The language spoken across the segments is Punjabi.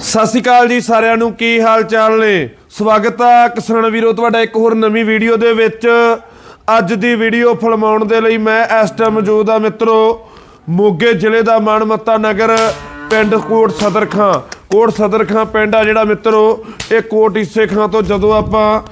ਸਤਿ ਸ਼੍ਰੀ ਅਕਾਲ ਜੀ ਸਾਰਿਆਂ ਨੂੰ, ਕੀ ਹਾਲ ਚਾਲ ਨੇ? ਸਵਾਗਤ ਆ ਕਿਸਾਨ ਵੀਰੋ, ਤੁਹਾਡਾ ਇੱਕ ਹੋਰ ਨਵੀਂ ਵੀਡੀਓ ਦੇ ਵਿੱਚ। ਅੱਜ ਦੀ ਵੀਡੀਓ ਫਿਲਮਾਉਣ ਦੇ ਲਈ ਮੈਂ ਇਸ ਟਾਈਮ ਮੌਜੂਦ ਆ ਮਿੱਤਰੋ, ਮੋਗੇ ਜ਼ਿਲ੍ਹੇ ਦਾ ਮਾਨਮੱਤਾ ਨਗਰ, ਪਿੰਡ ਕੋਟ ਸਦਰ ਖਾਂ। ਕੋਟ ਸਦਰ ਖਾਂ ਪਿੰਡ ਆ ਜਿਹੜਾ ਮਿੱਤਰੋ, ਇਹ ਕੋਟ ਈਸੇ ਖਾਂ ਤੋਂ ਜਦੋਂ ਆਪਾਂ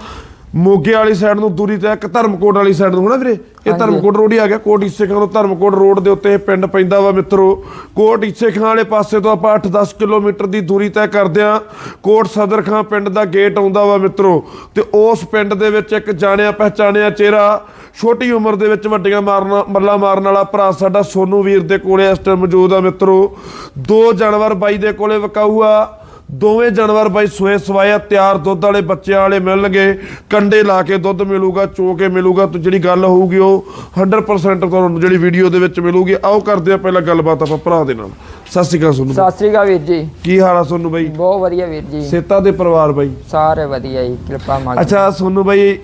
ਮੋਗੇ ਵਾਲੀ ਸਾਈਡ ਨੂੰ ਦੂਰੀ ਤੇ ਇੱਕ ਧਰਮਕੋਟ ਵਾਲੀ ਸਾਈਡ ਨੂੰ ਹੋਣਾ ਵੀਰੇ? ਇਹ ਧਰਮਕੋਟ ਰੋਡ ਹੀ ਆ ਗਿਆ ਕੋਟ ਈਸੇ ਖਾਂ ਤੋਂ ਧਰਮਕੋਟ ਰੋਡ ਦੇ ਉੱਤੇ ਇਹ ਪਿੰਡ ਪੈਂਦਾ ਵਾ ਮਿੱਤਰੋ। ਕੋਟ ਈਸੇ ਖਾਂ ਵਾਲੇ ਪਾਸੇ ਤੋਂ ਆਪਾਂ 8-10 ਕਿਲੋਮੀਟਰ ਦੀ ਦੂਰੀ ਤੈਅ ਕਰਦੇ ਆ। ਕੋਟ ਸਦਰ ਖਾਂ ਪਿੰਡ ਦਾ ਗੇਟ ਆਉਂਦਾ ਵਾ ਮਿੱਤਰੋ ਤੇ ਉਸ ਪਿੰਡ ਦੇ ਵਿੱਚ ਇੱਕ ਜਾਣਿਆ ਪਹਿਚਾਣਿਆ ਚਿਹਰਾ ਛੋਟੀ ਉਮਰ ਦੇ ਵਿੱਚ ਵੱਡੀਆਂ ਮਾਰਨ ਮੱਲਾ ਮਾਰਨ ਵਾਲਾ ਭਰਾ ਸਾਡਾ ਸੋਨੂ ਵੀਰ ਦੇ ਕੋਲੇ ਇਸ ਟਾਈਮ ਮੌਜੂਦ ਆ ਮਿੱਤਰੋ। ਦੋ ਜਾਨਵਰ ਬਾਈ ਦੇ ਕੋਲੇ ਵਿਕਾਊ ਆ। ਦੋਵੇਂ ਜਾਨਵਰ ਬਾਈ ਸੋਏ ਸਵਾਇਆ ਤਿਆਰ ਦੁੱਧ ਵਾਲੇ ਬੱਚਿਆਂ ਵਾਲੇ ਮਿਲਣਗੇ। ਕੰਡੇ ਲਾ ਕੇ ਦੁੱਧ ਮਿਲੂਗਾ ਚੋ ਕੇ ਮਿਲੂਗਾ ਤੇ ਜਿਹੜੀ ਗੱਲ ਹੋਊਗੀ ਉਹ 100% ਤੁਹਾਨੂੰ ਜਿਹੜੀ ਵੀਡੀਓ ਦੇ ਵਿੱਚ ਮਿਲੂਗੀ। ਆਓ ਕਰਦੇ ਆ ਪਹਿਲਾਂ ਗੱਲਬਾਤ ਆਪਾਂ ਭਰਾ ਦੇ ਨਾਲ। ਸਤਿ ਸ਼੍ਰੀ ਅਕਾਲ ਸੋਨੂੰ ਸਤਿ ਸ੍ਰੀ ਅਕਾਲ ਵੀਰ ਜੀ। ਕੀ ਹਾਲ ਆ ਸੋਨੂੰ ਬਾਈ? ਬਹੁਤ ਵਧੀਆ ਵੀਰ ਜੀ। ਸੇਤਾ ਦੇ ਪਰਿਵਾਰ ਬਾਈ। ਸਾਰੇ ਵਧੀਆ ਜੀ ਕਿਰਪਾ ਮਾਲਕ ਅੱਛਾ ਸੋਨੂੰ ਬਾਈ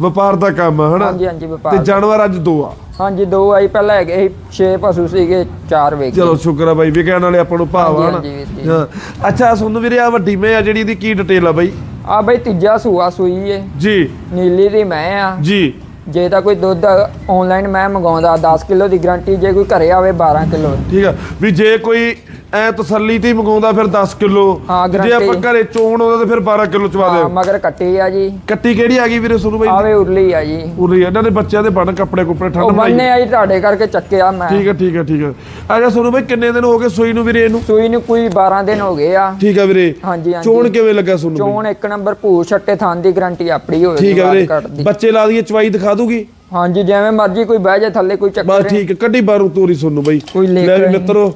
ਵਪਾਰ ਦਾ ਕੰਮ ਆ ਹਨਾ? ਹਾਂਜੀ ਹਾਂਜੀ ਤੇ ਵਪਾਰ ਜਾਨਵਰ ਅੱਜ ਦੋ ਆ। ਹਾਂਜੀ ਦੋ ਆਈ ਪਹਿਲਾਂ ਹੈਗੇ ਸੀ 6 ਪਸ਼ੂ ਸੀਗੇ 4 ਵੇਚ। ਚਲੋ ਸ਼ੁਕਰ ਆ ਬਾਈ ਵਿਕਣ ਵਾਲੇ ਆਪਾਂ ਨੂੰ ਭਾਵ ਆ ਹਨਾ। ਹਾਂ। ਅੱਛਾ ਸੋਨੂੰ ਵੀਰੇ ਆ ਵੱਡੀ ਮੈਂ ਆ ਜਿਹੜੀ ਇਹਦੀ ਕੀ ਡਿਟੇਲ ਆ ਬਾਈ? ਆ ਬਈ ਤੀਜਾ ਸੂਆ ਸੂਈ ਏ। ਜੀ। ਨੀਲੀ ਦੀ ਮੈਂ ਆ। ਜੀ। ਜੇ ਤਾਂ ਕੋਈ ਦੁੱਧ ਆਨਲਾਈਨ ਮੈਂ ਮੰਗਾਉਂਦਾ 10 ਕਿਲੋ ਦੀ ਗਾਰੰਟੀ ਜੇ ਕੋਈ ਘਰੇ ਆਵੇ 12 ਕਿਲੋ। ਠੀਕ ਆ। ਵੀ ਜੇ ਕੋਈ ਐ ਤਸੱਲੀ ਤੇ ਹੀ ਮੰਗਾਉਂਦਾ ਫਿਰ 10 ਕਿਲੋ। ਹਾਂ, ਜੇ। ਆਪਾਂ ਘਰੇ ਚੋਣ ਉਹਦਾ ਤੇ ਫਿਰ 12 ਕਿਲੋ ਚਵਾ ਹਾਂ ਦਿਓ। ਮਗਰ ਕੱਟੀ ਆ ਜੀ। ਕੱਟੀ ਕਿਹੜੀ ਆ ਗਈ ਵੀਰੇ ਸੋਨੂੰ ਬਾਈ? ਆਵੇ ਉਰਲੀ ਆ ਜੀ। ਉਰੇ ਇਹਨਾਂ ਦੇ ਬੱਚਿਆਂ ਦੇ ਬਣ ਕੱਪੜੇ ਕੁੱਪੜੇ ਉਹ ਠੰਡ ਬੰਨੇ ਮਾਈ ਆ ਜੀ ਤੁਹਾਡੇ ਕਰਕੇ ਚੱਕਿਆ ਮੈਂ। ਠੀਕ ਆ ਠੀਕ ਆ ਠੀਕ ਆ। ਅੱਛਾ ਸੋਨੂੰ ਬਾਈ ਕਿੰਨੇ ਦਿਨ ਹੋ ਗਏ ਸੂਈ ਨੂੰ ਵੀਰੇ ਇਹਨੂੰ? ਸੂਈ ਨੂੰ ਕੋਈ 12 ਦਿਨ ਹੋ ਗਏ ਆ। ਠੀਕ ਆ ਵੀਰੇ। ਹਾਂਜੀ ਹਾਂਜੀ। ਚੋਣ ਕਿਵੇਂ ਲੱਗਾ ਸੋਨੂੰ ਬਾਈ? ਚੋਣ ਇੱਕ ਨੰਬਰ ਭੂ ਛੱਟੇ ਥਾਂ ਦੀ ਗਾਰੰਟੀ ਆਪਣੀ ਹੋਵੇ ਠੀਕ ਬਾਅਦ ਵੀਰੇ। ਬੱਚੇ ਲਾ ਦਈਏ ਚਵਾਈ ਦਿਖਾ ਦੂਗੀ? ਹਾਂਜੀ ਜਿਵੇਂ ਮਰਜ਼ੀ ਕੋਈ ਬਹਿ ਜਾ ਥੱਲੇ ਕੋਈ ਚੱਕਰ ਬਸ ਠੀਕ ਕੱਢੀ ਬਾਰੂ ਤੋਰੀ ਸੋਨੂੰ ਬਾਈ। ਕੋਈ ਲੈ ਲੈ ਵੀ ਕੇ ਆਈ। ਮਿੱਤਰੋ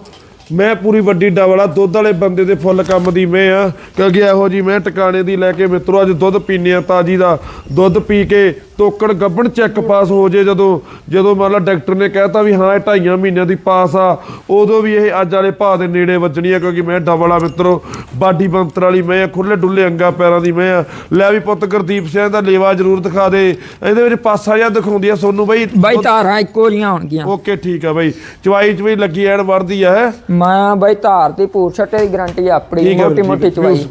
ਮੈਂ ਪੂਰੀ ਵੱਡੀ ਡਬਲ ਆ, ਦੁੱਧ ਵਾਲੇ ਬੰਦੇ ਦੇ ਫੁੱਲ ਕੰਮ ਦੀ ਮੈਂ ਆ। ਕਿਉਂਕਿ ਇਹੋ ਜੀ ਮੈਂ ਟਿਕਾਣੇ ਦੀ ਲੈ ਕੇ ਮਿੱਤਰੋ, ਅੱਜ ਦੁੱਧ ਪੀਨੇ ਆ ਤਾਜੀ ਦਾ। ਦੁੱਧ ਪੀ ਕੇ ਤੋਕੜ ਗੱਬਣ ਚੈੱਕ ਪਾਸ ਹੋ ਜੇ ਜਦੋਂ ਜਦੋਂ ਮੰਨ ਲਾ ਡਾਕਟਰ ਨੇ ਕਹਿਤਾ ਵੀ ਹਾਂ ਇਹ ਢਾਈਆਂ ਮਹੀਨਿਆਂ ਦੀ ਪਾਸ ਆ ਉਦੋਂ ਵੀ ਇਹ ਅੱਜ ਵਾਲੇ ਭਾਅ ਦੇ ਨੇੜੇ ਵੱਜਣੀ ਆ ਕਿਉਂਕਿ ਮੈਂ ਡਬਲ ਆ ਮਿੱਤਰੋ ਬਾਡੀ ਬੰਤਰ ਵਾਲੀ ਮੈਂ ਆ ਖੁੱਲੇ ਡੁੱਲੇ ਅੰਗਾ ਪੈਰਾਂ ਦੀ ਮੈਂ ਆ। ਲੈ ਵੀ ਪੁੱਤ ਗੁਰਦੀਪ ਸਿੰਘ ਦਾ ਲੇਵਾ ਜ਼ਰੂਰ ਦਿਖਾ ਦੇ ਇਹਦੇ ਵਿੱਚ ਪਾਸਾ ਜਿਹਾ ਦਿਖਾਉਂਦੀ ਆ ਸੋਨੂੰ ਬਾਈ। ਬਾਈ ਧਾਰਾਂ ਇੱਕੋ ਲੀਆਂ ਹੋਣਗੀਆਂ। ਓਕੇ ਠੀਕ ਆ ਬਾਈ। ਚਵਾਈ ਚਵਾਈ ਲੱਗੀ ਐਨ ਵਰਦੀ ਆ ਹੈ? ਮੈਂ ਬਾਈ ਧਾਰ ਦੀ ਪੂਰ ਛੱਟੇ ਦੀ ਗਾਰੰਟੀ ਆਪਣੀ ਮੋਟੀ ਮੋਟੀ। ਚਵਾਈ।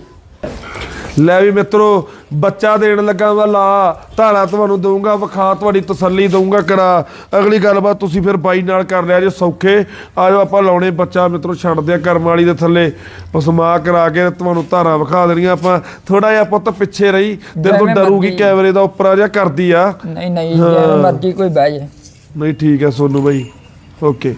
ਲੈ ਵੀ ਮਿੱਤਰੋ ਬੱਚਾ ਦੇਣ ਲੱਗਾ ਵਾ ਲਾ ਧਾਰਾ ਤੁਹਾਨੂੰ ਦਊਂਗਾ ਵਿਖਾ ਤੁਹਾਡੀ ਤਸੱਲੀ ਦਊਂਗਾ ਕਰਾ। ਅਗਲੀ ਗੱਲਬਾਤ ਤੁਸੀਂ ਫਿਰ ਬਾਈ ਨਾਲ ਕਰ ਲਿਆ ਜੇ ਸੌਖੇ। ਆਜੋ ਆਪਾਂ ਲਾਉਣੇ ਬੱਚਾ ਮਿੱਤਰੋ ਛੱਡਦੇ ਆ ਕਰਮ ਵਾਲੀ ਦੇ ਥੱਲੇ। ਪਸਮਾ ਕਰਾ ਕੇ ਤੁਹਾਨੂੰ ਧਾਰਾ ਵਿਖਾ ਦੇਣੀਆਂ ਆਪਾਂ। ਥੋੜਾ ਜਿਹਾ ਪੁੱਤ ਪਿੱਛੇ ਰਹੀ ਤੇ ਤੋਂ ਡਰੂਗੀ। ਕੈਮਰੇ ਦਾ ਉੱਪਰ ਆ ਜਾ ਕਰਦੀ ਆ। ਨਹੀਂ ਨਹੀਂ ਜਿਵੇਂ ਮਰਜ਼ੀ ਕੋਈ ਬਹਿ ਜਾ ਨਹੀਂ ਠੀਕ ਹੈ ਸੋਨੂ ਬਾਈ। ਓਕੇ।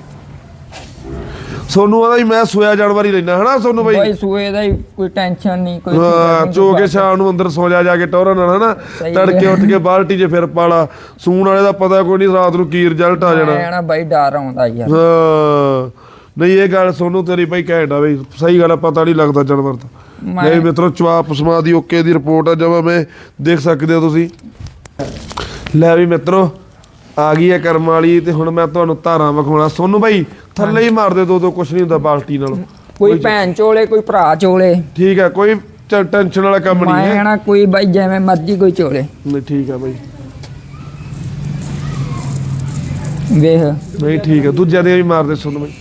ਸੋਨੂ ਆਦਾ ਹੀ ਮੈਂ ਸੋਇਆ ਜਾਣ ਵਾਰੀ ਲੈਣਾ ਹਨਾ ਸੋਨੂ ਬਾਈ? ਬਾਈ ਸੂਏ ਦਾ ਹੀ ਕੋਈ ਟੈਨਸ਼ਨ ਨਹੀਂ ਕੋਈ ਹਾਂ ਫਿਕਰ ਚੋ ਕੇ ਸ਼ਾਮ ਨੂੰ ਅੰਦਰ ਸੋ ਜਾ ਜਾ ਕੇ ਟੋਰਨ ਨਾਲ ਹਨਾ? ਸਹੀ ਤੜਕੇ ਹੈ। ਉੱਠ ਕੇ ਬਾਲਟੀ 'ਚ ਫਿਰ ਪਾਲਾ। ਸੂਣ ਵਾਲੇ ਦਾ ਪਤਾ ਕੋਈ ਨਹੀਂ ਰਾਤ ਨੂੰ ਕੀ ਰਿਜ਼ਲਟ ਆ ਜਾਣਾ। ਨਾ ਬਾਈ ਡਰ ਆਉਂਦਾ ਯਾਰ ਹਾਂ। ਨਹੀਂ ਇਹ ਗੱਲ ਸੋਨੂੰ ਤੇਰੀ ਬਾਈ ਘੈਂਟ ਆ ਬਈ। ਸਹੀ ਗੱਲ ਆ ਪਤਾ ਨਹੀਂ ਲੱਗਦਾ ਜਾਨਵਰ ਦਾ। ਮੈਂ- ਨਹੀਂ ਮਿੱਤਰੋ ਚਵਾ ਪਸਮਾ ਦੀ ਓਕੇ ਦੀ ਰਿਪੋਰਟ ਆ ਜਮਾ ਮੈਂ ਦੇਖ ਸਕਦੇ ਹੋ ਤੁਸੀਂ। ਲੈ ਵੀ ਮਿੱਤਰੋ ਆ ਗਈ ਹੈ ਕਰਮ ਵਾਲੀ ਤੇ ਹੁਣ ਮੈਂ ਤੁਹਾਨੂੰ ਧਾਰਾਂ ਵਿਖਾਉਣਾ। ਸੋਨੂੰ ਬਾਈ ਥੱਲੇ ਹੀ ਮਾਰ ਦੇ ਦੋ ਕੁਛ ਨਹੀਂ ਹੁੰਦਾ ਬਾਲਟੀ ਨਾਲ। ਕੋਈ ਭੈਣ ਚੋਲੇ ਕੋਈ ਭਰਾ ਚੋਲੇ। ਠੀਕ ਹੈ ਕੋਈ ਟੈਨਸ਼ਨ ਵਾਲਾ ਕੰਮ ਨਹੀਂ ਹੈ। ਮੈਂ ਨਾ ਕੋਈ ਬਾਈ ਜਿਵੇਂ ਮਰਜ਼ੀ ਕੋਈ ਚੋਲੇ। ਨਹੀਂ ਠੀਕ ਹੈ ਬਾਈ। ਵੇਖ। ਨਹੀਂ ਠੀਕ ਹੈ ਦੂਜਿਆਂ ਦੇ ਵੀ ਮਾਰਦੇ ਸੁਣ ਬਾਈ।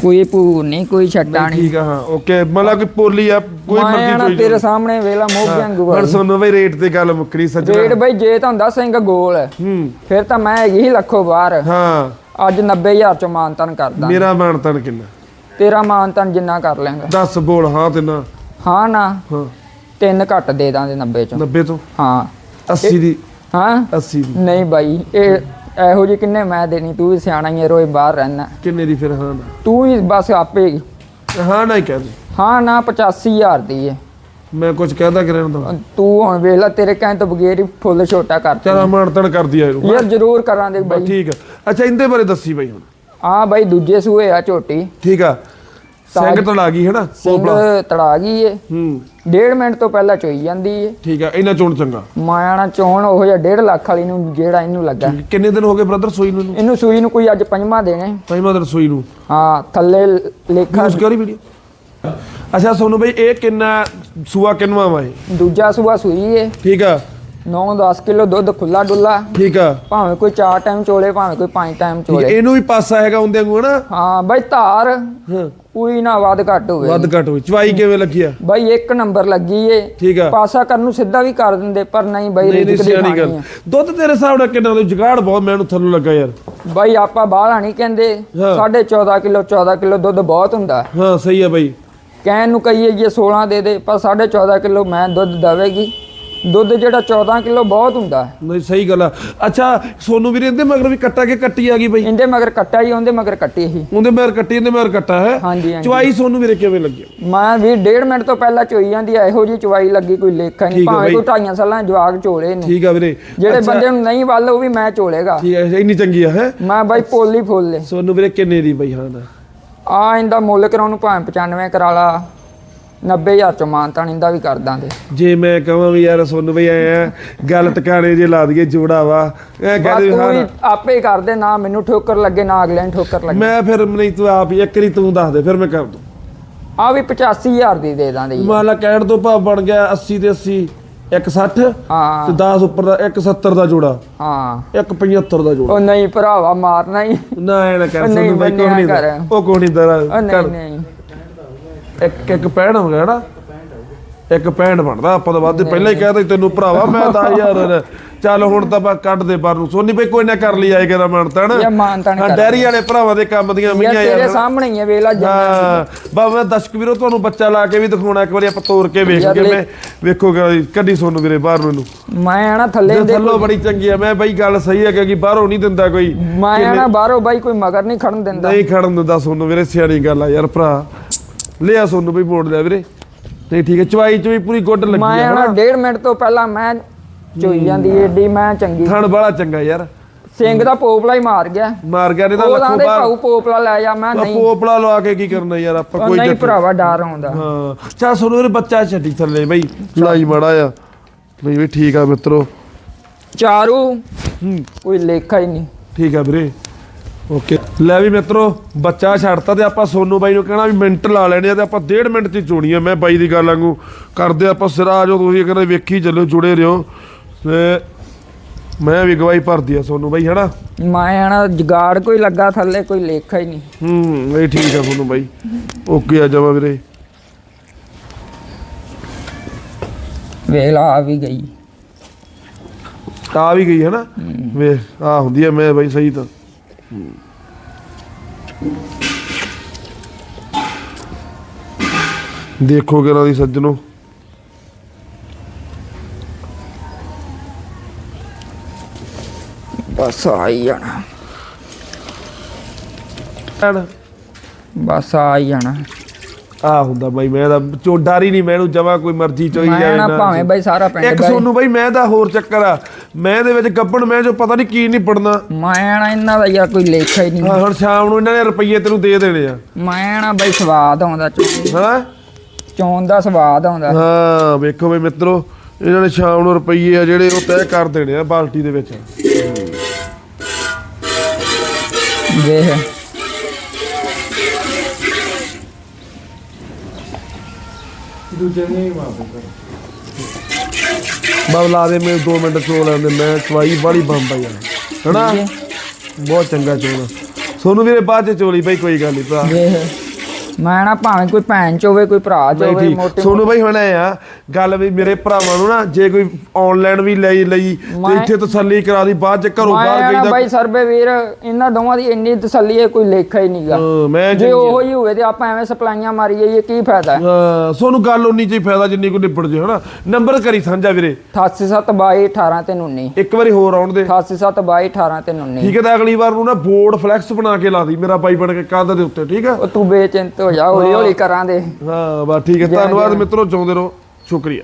ਕੋਈ ਭੂ ਨਹੀਂ ਕੋਈ ਛੱਟਾ ਨਹੀਂ ਠੀਕ ਆ ਹਾਂ ਓਕੇ ਮਤਲਬ ਕਿ ਪੋਲੀ ਆ ਕੋਈ ਮੈਂ ਮਰਜ਼ੀ ਨਾ ਕੋਈ ਤੇਰੇ ਸਾਹਮਣੇ ਵੇਲਾ ਮੋਹ ਵਾਂਗੂ ਹੁਣ ਸੁਣੋ ਬਈ ਰੇਟ ਤੇ ਗੱਲ ਮੁੱਕਰੀ ਸੱਜਣਾ। ਰੇਟ ਬਈ ਜੇ ਤਾਂ ਹੁੰਦਾ ਸਿੰਘ ਗੋਲ। ਹੂੰ। ਫਿਰ ਤਾਂ ਮੈਂ ਹੈਗੀ ਸੀ ਲੱਖੋ ਬਾਹਰ। ਹਾਂ। ਅੱਜ 90000 ਚ ਮਾਨਤਨ ਕਰਦਾ। ਮੇਰਾ ਮਾਨਤਨ ਕਿੰਨਾ? ਤੇਰਾ ਮਾਨਤਨ ਜਿੰਨਾ ਕਰ ਲੈਂਗਾ 10 ਬੋਲ ਹਾਂ ਤੇ ਨਾ। ਹਾਂ ਨਾ। ਹਾਂ। ਤਿੰਨ ਘੱਟ ਦੇ ਦਾਂਗੇ 90 ਚੋਂ। 90 ਤੋਂ? ਹਾਂ। 80 ਦੀ। ਹਾਂ? 80 ਦੀ। ਨਹੀਂ ਬਾਈ ਇਹ ਇਹੋ ਜੀ ਕਿੰਨੇ ਮੈਂ ਦੇਣੀ? ਤੂੰ ਵੀ ਸਿਆਣਾ ਹੀ ਰੋਜ਼ ਬਾਹਰ ਰਹਿਣਾ। ਕਿੰਨੇ ਦੀ ਫਿਰ? ਹਾਂ ਤੂੰ ਹੀ ਬਸ ਆਪੇ ਹਾਂ। ਨਾ ਹੀ ਕਹਿ ਦੇ। ਹਾਂ ਨਾ 85000 ਦੀ ਹੈ ਮੈਂ ਕੁਝ ਕਹਿਦਾ ਕਰਾਂ ਤਾਂ ਤੂੰ ਹੁਣ ਵੇਖ ਲੈ ਤੇਰੇ ਕਹਿਣ ਤੋਂ ਬਗੈਰ ਹੀ ਫੁੱਲ ਛੋਟਾ ਕਰ ਚਲ ਮਾਨਤਨ ਕਰਦੀ ਆ ਇਹਨੂੰ। ਯਾਰ ਜ਼ਰੂਰ ਕਰਾਂਗੇ ਬਸ ਬਾਈ। ਠੀਕ ਆ। ਅੱਛਾ ਇਹਦੇ ਬਾਰੇ ਦੱਸੀ ਬਾਈ ਹੁਣ। ਆ ਬਾਈ ਦੂਜੇ ਸੂਏ ਆ ਝੋਟੀ। ਠੀਕ ਆ। ਸਿੰਘ ਤੋਂ ਲਾ ਗਈ ਹੈ ਨਾ ਤੜਾ ਗਈ ਏ। ਹੂੰ। ਡੇਢ ਮਿੰਟ ਤੋਂ ਪਹਿਲਾਂ ਚੋਈ ਜਾਂਦੀ ਏ। ਠੀਕ ਆ ਇਹਨਾਂ ਚੋਣ ਚੰਗਾ। ਮਾਣਾ ਚੋਣ ਉਹ ਜਿਹਾ 1.5 ਲੱਖ ਵਾਲੀ ਨੂੰ ਜਿਹੜਾ ਇਹਨੂੰ ਲੱਗਾ। ਕਿੰਨੇ ਦਿਨ ਹੋ ਗਏ ਬ੍ਰਦਰ ਸੋਈ ਨੂੰ ਇਹਨੂੰ? ਇਹਨੂੰ ਸੂਈ ਨੂੰ ਕੋਈ ਅੱਜ ਪੰਜਵਾਂ ਦੇਣੇ ਪੰਜਵਾਂ ਦਿਨ ਸੋਈ ਨੂੰ। ਹਾਂ ਥੱਲੇ ਲੇਖਾ ਯੂਜ਼ ਕਰੀ ਵੀਡੀਓ। ਅੱਛਾ ਸੋਨੂੰ ਬਈ ਇਹ ਕਿੰਨਾ ਸੂਆ ਕਿੰਨਵਾ ਵਾ ਇਹ? ਦੂਜਾ ਸੂਆ ਸੂਈ ਏ। ਠੀਕ ਆ। 9-10 ਕਿਲੋ ਦੁੱਧ ਖੁੱਲਾ ਡੁੱਲਾ ਠੀਕ ਆ। ਭਾਵੇਂ ਕੋਈ 4 ਟਾਈਮ ਚੋਲੇ ਭਾਵੇਂ ਕੋਈ 5 ਟਾਈਮ ਠੀਕ ਆ, ਚੋਲੇ। ਇਹਨੂੰ ਵੀ ਪਾਸਾ ਹੈਗਾ ਹੁੰਦੇ ਵਾਂਗੂ ਹਨਾ? ਹਾਂ ਬਾਈ ਧਾਰ ਹਾਂ। ਕੋਈ ਨਾ ਵੱਧ ਘੱਟ ਹੋਵੇ। ਵੱਧ ਘੱਟ ਹੋਈ ਚਵਾਈ ਕਿਵੇਂ ਲੱਗੀ ਆ? ਬਾਈ ਇੱਕ ਨੰਬਰ ਲੱਗੀ ਏ। ਠੀਕ ਆ। ਪਾਸਾ ਕਰਨ ਨੂੰ ਸਿੱਧਾ ਵੀ ਕਰ ਦਿੰਦੇ ਪਰ ਨਹੀਂ ਬਾਈ ਨਹੀਂ ਨਹੀਂ ਰਿਜਕ ਦੀ ਸਿਆਣੀ ਖਾਣੀ ਗੱਲ। ਆ। ਦੁੱਧ ਤੇਰੇ ਹਿਸਾਬ ਨਾਲ ਕਿੰਨਾ ਦੇ ਜੁਗਾੜ ਬਹੁਤ ਮੈਨੂੰ ਥੱਲੋਂ ਲੱਗਾ ਯਾਰ। ਬਾਈ ਆਪਾਂ ਬਾਹਲਾ ਨਹੀਂ ਕਹਿੰਦੇ। ਹਾਂ। 14.5 ਕਿਲੋ 14 ਕਿਲੋ ਦੁੱਧ ਬਹੁਤ ਹੁੰਦਾ। ਹਾਂ ਸਹੀ ਆ ਬਾਈ। ਕਹਿਣ ਨੂੰ ਕਹੀਏ ਜੇ 16 ਦੇ ਦੇ ਪਰ 14.5 ਕਿਲੋ ਮੈਂ ਦੁੱਧ ਦਵੇਗੀ। ਦੁੱਧ ਜਿਹੜਾ 14 ਕਿਲੋ ਬਹੁਤ ਹੁੰਦਾ ਨਹੀਂ ਸਹੀ ਗੱਲ ਆ। ਅੱਛਾ ਸੋਨੂੰ ਵੀਰੇ ਇਹਦੇ ਮਗਰ ਵੀ ਕੱਟਾ ਕੇ ਕੱਟੀ ਆ ਗਈ ਬਾਈ? ਇਹਦੇ ਮਗਰ ਕੱਟਾ ਹੀ ਉਹਦੇ ਮਗਰ ਕੱਟੀ ਸੀ ਉਹਦੇ ਮਗਰ ਕੱਟੀ ਇਹਦੇ ਮਗਰ ਕੱਟਾ ਹੈ? ਹਾਂਜੀ ਹਾਂਜੀ। ਚਵਾਈ ਸੋਨੂੰ ਵੀਰੇ ਕਿਵੇਂ ਲੱਗੀ? ਮੈਂ ਵੀ ਡੇਢ ਮਿੰਟ ਤੋਂ ਪਹਿਲਾਂ ਚੋਈ ਜਾਂਦੀ ਆ ਇਹੋ ਜੀ ਚਵਾਈ ਲੱਗੀ ਕੋਈ ਲੇਖਾ ਨਹੀਂ। ਠੀਕ ਆ ਭਾਵੇਂ। ਕੋਈ ਢਾਈਆਂ ਸਾਲਾਂ ਦੇ ਜਵਾਗ ਚੋਲੇ ਨੇ। ਠੀਕ ਆ ਵੀਰੇ। ਜਿਹੜੇ ਬੰਦੇ ਨੂੰ ਨਹੀਂ ਵੱਲ ਉਹ ਵੀ ਮੈਂ ਚੋਲੇਗਾ। ਠੀਕ ਹੈ ਇੰਨੀ ਚੰਗੀ ਆ ਹੈ? ਮੈਂ ਬਾਈ ਪੋਲੀ ਫੁੱਲੇ ਸੋਨੂੰ ਵੀਰੇ ਕਿੰਨੇ ਦੀ ਬਾਈ ਹਾਂ ਨਾ ਆ ਇਹਦਾ ਮੁੱਲ ਕਰਾਉਣ ਨੂੰ ਭਾਵੇਂ 95 ਕਰਾ ਲਾ 90000 ਚ ਮਾਨਤਾਂ ਇਹਦਾ ਵੀ ਕਰ ਦਾਂਗੇ। ਜੇ ਮੈਂ ਕਹਾਂ ਵੀ ਯਾਰ ਸੋਨੂੰ ਬਈ ਆਏ ਆ ਗੱਲ ਟਿਕਾਣੇ ਜੇ ਲਾ ਦਈਏ ਜੋੜਾ ਵਾ। ਇਹ ਕਹਦੇ ਤੂੰ ਹਾਂ ਵੀ ਆਪੇ ਹੀ ਕਰਦੇ ਨਾ ਮੈਨੂੰ ਠੋਕਰ ਲੱਗੇ ਨਾ ਅਗਲੇ ਨੂੰ ਠੋਕਰ ਲੱਗੇ। ਮੈਂ ਫਿਰ ਨਹੀਂ ਤੂੰ ਆਪ ਹੀ ਇੱਕ ਤੂੰ ਦੱਸ ਦੇ ਫਿਰ ਮੈਂ ਕਰ ਦੂੰ। ਆ ਵੀ 85000 ਦੀ ਦੇ ਦਾਂਗੇ ਜੀ। ਮੰਨ ਲਾ ਕਹਿਣ ਤੋਂ ਭਾਵ ਬਣ ਗਿਆ 80 ਤੇ 80 160 ਹਾਂ। ਤੇ 10 ਉੱਪਰ ਦਾ 170 ਦਾ ਜੋੜਾ। ਹਾਂ। 175 ਦਾ ਜੋੜਾ। ਉਹ ਨਹੀਂ ਭਰਾਵਾ ਮਾਰਨਾ ਹੀ। ਨਾ ਇਹ ਨਾ ਕਰ ਉਹ ਨਹੀਂ ਸੋਨੂੰ ਬਾਈ ਕੋਈ ਨਹੀਂ ਮੰਨਿਆ ਉਹ ਕੋਈ ਨਹੀਂ ਦਰਾ ਉਹ ਨਹੀਂ ਨਹੀਂ। ਇੱਕ ਇੱਕ ਪੈਣ ਹੋ ਗਿਆ ਨਾ। ਇੱਕ ਪੈਣ ਬਣਦਾ ਆਪਾਂ ਤਾਂ ਵੱਧ ਪਹਿਲਾਂ ਹੀ ਕਹਿ ਤੈਨੂੰ ਭਰਾਵਾ ਮੈਂ 10000 ਚੱਲ ਹੁਣ ਤਾਂ ਬਾ ਕੱਢ ਦੇ ਪਰ ਨੂੰ। ਸੋਨੀ ਬਈ ਕੋਈ ਨਾ ਕਰ ਲਈ ਆਏ ਕਿਹਦਾ ਮਾਨਤਾ ਨਾ ਮਾਨਤਾ ਡੈਰੀ ਵਾਲੇ ਭਰਾਵਾਂ ਦੇ ਕੰਮ ਦੀਆਂ ਯਾਰ ਮੀਆਂ ਤੇਰੇ ਯਾਰ। ਸਾਹਮਣੇ ਹੀ ਹੈ ਵੇਲਾ ਜੰਨਾ ਹਾਂ ਬਾ ਮੈਂ ਦਰਸ਼ਕ ਵੀਰੋ ਤੁਹਾਨੂੰ ਬੱਚਾ ਲਾ ਕੇ ਵੀ ਦਿਖਾਉਣਾ ਇੱਕ ਵਾਰੀ ਆਪਾਂ ਤੋੜ ਕੇ ਵੇਖ ਯਾਰ ਕੇ ਮੈਂ ਵੇਖੋਗਾ ਕੱਢੀ ਸੋਨੂੰ ਵੀਰੇ ਬਾਹਰ ਨੂੰ ਮੈਂ ਆਣਾ ਥੱਲੇ ਦੇ ਥੱਲੋਂ ਬੜੀ ਚੰਗੀ ਆ ਮੈਂ ਬਈ ਗੱਲ ਸਹੀ ਹੈ ਕਿ ਬਾਹਰੋਂ ਨਹੀਂ ਦਿੰਦਾ ਕੋਈ ਮੈਂ ਆਣਾ ਬਾਹਰੋਂ ਬਾਈ ਕੋਈ ਮਗਰ ਨਹੀਂ ਖੜਨ ਦਿੰਦਾ। ਨਹੀਂ ਖੜਨ ਦਿੰਦਾ ਸੋਨੂੰ ਵੀਰੇ ਸਿਆਣੀ ਗੱਲ ਆ ਯਾਰ ਭਰਾ। ਲਿਆ ਸੋਨੂੰ ਬਈ ਮੋੜ ਲਿਆ ਵੀਰੇ। ਨਹੀਂ ਠੀਕ ਹੈ ਚਵਾਈ ਚ ਵੀ ਪੂਰੀ ਗੁੱਡ ਲੱਗੀ ਮੈਂ ਆ ਆਣਾ ਡੇਢ ਮਿੰਟ ਤੋਂ ਪਹਿਲਾਂ ਮੈਂ ਚੋਈ ਜਾਂਦੀ ਏਡੀ ਮੈਂ ਚੰਗੀ। ਥਣ ਬੜਾ ਚੰਗਾ ਯਾਰ। ਸਿੰਘ ਦਾ ਪੋਪਲਾ ਹੀ ਮਾਰ ਗਿਆ। ਮਾਰ ਗਿਆ ਨੇ ਤਾਂ ਉਹ ਲੱਖੋਂ ਬਾਹਰ ਭਾਊ ਪੋਪਲਾ ਲੈ ਜਾ ਮੈਂ ਨਹੀਂ। ਪੋਪਲਾ ਲਵਾ ਕੇ ਕੀ ਕਰਨਾ ਯਾਰ ਆਪਾਂ ਕੋਈ ਨਹੀਂ ਭਰਾਵਾ ਡਰ ਆਉਂਦਾ। ਹਾਂ। ਚਾ ਸੋਨੂੰ ਵੀਰੇ ਬੱਚਾ ਛੱਡੀ ਥੱਲੇ ਬਈ ਲਾਈ ਮੜਾ ਆ ਬਈ ਵੀ ਠੀਕ ਆ ਮਿੱਤਰੋ। ਚਾਰੂ। ਹੂੰ। ਕੋਈ ਲੇਖਾ ਹੀ ਨਹੀਂ। ਠੀਕ ਆ ਵੀਰੇ। ਓਕੇ। ਲੈ ਵੀ ਮਿੱਤਰੋ ਬੱਚਾ ਛੱਡਤਾ ਤੇ ਆਪਾਂ ਸੋਨੂ ਬਾਈ ਨੂੰ ਕਹਿਣਾ ਵੀ ਮਿੰਟ ਲਾ ਲੈਣੇ ਆ ਤੇ ਆਪਾਂ ਡੇਢ ਮਿੰਟ 'ਚ ਚੋਣੀ ਆ ਮੈਂ ਬਾਈ ਦੀ ਗੱਲ ਵਾਂਗੂ। ਕਰਦੇ ਆਪਾਂ ਸਿਰਾ ਜੋ ਤੁਸੀਂ ਕਹਿੰਦੇ ਵੇਖੀ ਚੱਲੋ ਜੁੜੇ ਰਹੋ। ਤੇ ਮੈਂ ਵੀ ਗਵਾਹੀ ਭਰਦੀ ਆ ਸੋਨੂ ਬਾਈ ਹਨਾ? ਮੈਂ ਆਣਾ ਜਗਾੜ ਕੋਈ ਲੱਗਾ ਥੱਲੇ ਕੋਈ ਲੇਖਾ ਹੀ ਨਹੀਂ। ਹੂੰ ਇਹ ਠੀਕ ਆ ਸੋਨੂ ਬਾਈ। ਓਕੇ ਆ ਜਾਵਾ ਵੀਰੇ। ਵੇਲਾ ਆ ਵੀ ਗਈ। ਆ ਵੀ ਗਈ ਹੈ। ਨਾ ਵੇ ਆ ਹੁੰਦੀ ਆ ਮੈਂ ਬਾਈ ਸਹੀ ਤਾਂ। ਦੇਖੋ ਕਿਹਨਾਂ ਦੀ ਸੱਜਣੋ। ਬਸ ਆ। ਹੀ ਜਾਣਾ ਬਸ ਆ ਹੀ ਜਾਣਾ ਆ ਹੁੰਦਾ ਬਾਈ ਮੈਂ ਤਾਂ ਚੋ ਡਰ ਹੀ ਨਹੀਂ ਮੈਨੂੰ ਜਮਾ ਕੋਈ ਮਰਜ਼ੀ ਚੋਈ ਮੈਂ ਜਾਵੇ ਨਾ ਭਾਵੇਂ ਬਾਈ ਸਾਰਾ ਪਿੰਡ ਇੱਕ ਬਾਈ। ਸੋਨੂੰ ਬਾਈ ਮੈਂ ਦਾ ਹੋਰ ਚੱਕਰ ਆ। ਮੈਂ ਦੇ ਵਿੱਚ ਗੱਬਣ ਮੈਂ ਜੋ ਪਤਾ ਨਹੀਂ ਕੀ ਨਹੀਂ ਪੜਨਾ ਮੈਂ ਆਣਾ ਇਹਨਾਂ ਦਾ ਯਾਰ ਕੋਈ ਲੇਖਾ ਹੀ ਨਹੀਂ। ਹਾਂ ਹੁਣ ਸ਼ਾਮ ਨੂੰ ਇਹਨਾਂ ਨੇ ਰੁਪਈਏ ਤੈਨੂੰ ਦੇ ਦੇਣੇ ਆ। ਮੈਂ ਆਣਾ ਬਾਈ ਸਵਾਦ ਆਉਂਦਾ ਚੋਣ- ਹਾਂ? ਚੋਣ ਦਾ ਸਵਾਦ ਆਉਂਦਾ। ਹਾਂ ਵੇਖੋ ਬਈ ਮਿੱਤਰੋ ਇਹਨਾਂ ਨੇ ਸ਼ਾਮ ਨੂੰ ਰੁਪਈਏ ਆ ਜਿਹੜੇ ਉਹ ਤੈਅ ਕਰ ਦੇਣੇ ਆ ਬਾਲਟੀ ਦੇ ਵਿੱਚ। ਵੇਖ ਬਾਬ ਲਾ ਦੇ ਮੈਂ 2 ਮਿੰਟ ਚੋ ਲੈਂਦੇ ਮੈਂ ਚਵਾਈ ਵਾਲੀ ਬੰਬ ਆ ਯਾਰ। ਹਨਾ? ਬਹੁਤ ਚੰਗਾ ਚੋਣਾ ਸੋਨੂੰ ਵੀਰੇ ਬਾਅਦ ਚ ਚੋਲੀ ਬਈ ਕੋਈ ਗੱਲ ਨਹੀਂ ਭਰਾ। ਮੈਂ ਨਾ ਭਾਵੇਂ ਕੋਈ ਭੈਣ ਚ ਹੋਵੇ ਕੋਈ ਭਰਾ ਚ ਹੋਵੇ ਮੋਟੇ ਸੋਨੂੰ ਬਾਈ ਹੁਣ ਐ ਆ ਗੱਲ ਵੀ ਮੇਰੇ ਭਰਾਵਾਂ ਨੂੰ ਨਾ ਜੇ ਕੋਈ ਆਨਲਾਈਨ ਵੀ ਲਈ ਲਈ ਤੇ ਇੱਥੇ ਤਸੱਲੀ ਕਰਾ ਦੀ ਬਾਅਦ ਚ ਘਰੋਂ ਬਾਹਰ ਗਈ ਦਾ ਬਾਈ ਸਰਬੇ ਵੀਰ ਇਹਨਾਂ ਦੋਵਾਂ ਦੀ ਇੰਨੀ ਤਸੱਲੀ ਹੈ ਕੋਈ ਲੇਖਾ ਹੀ ਨਹੀਂਗਾ। ਮੈਂ ਜੇ। ਉਹੋ ਹੀ ਹੋਵੇ ਤੇ ਆਪਾਂ ਐਵੇਂ ਸਪਲਾਈਆਂ ਮਾਰੀ ਜਾਈਏ ਕੀ ਫਾਇਦਾ ਹਾਂ? ਸੋਨੂੰ ਗੱਲ ਉਨੀ ਚ ਹੀ ਫਾਇਦਾ ਜਿੰਨੀ ਕੋ ਨਿਬੜ ਜੇ ਹਨਾ? ਨੰਬਰ ਕਰੀ ਸਾਂਝਾ ਵੀਰੇ। 8722 18 ਤੇ 19 ਇੱਕ ਵਾਰੀ ਹੋਰ ਆਉਣ ਦੇ। 8722 18 ਤੇ 19 ਠੀਕ ਹੈ ਤਾਂ ਅਗਲੀ ਵਾਰ ਨੂੰ ਨਾ ਬੋਰਡ ਫਲੈਕਸ ਬਣਾ ਕੇ ਲਾ ਦੀ ਮੇਰਾ ਬਾਈ ਬਣ ਕੇ ਕੰਧ ਦੇ ਉੱਤੇ ਠੀਕ ਹੈ ਤੂੰ ਬੇਚਿੰਤ ਹੋ ਜਾ ਹੌਲੀ ਹੌਲੀ ਕਰਾਂਦੇ ਹਾਂ ਬਸ ਠੀਕ ਹੈ। ਧੰਨਵਾਦ ਮਿੱਤਰੋ ਚਾਹੁੰਦੇ ਰਹੋ। ਸ਼ੁਕਰੀਆ।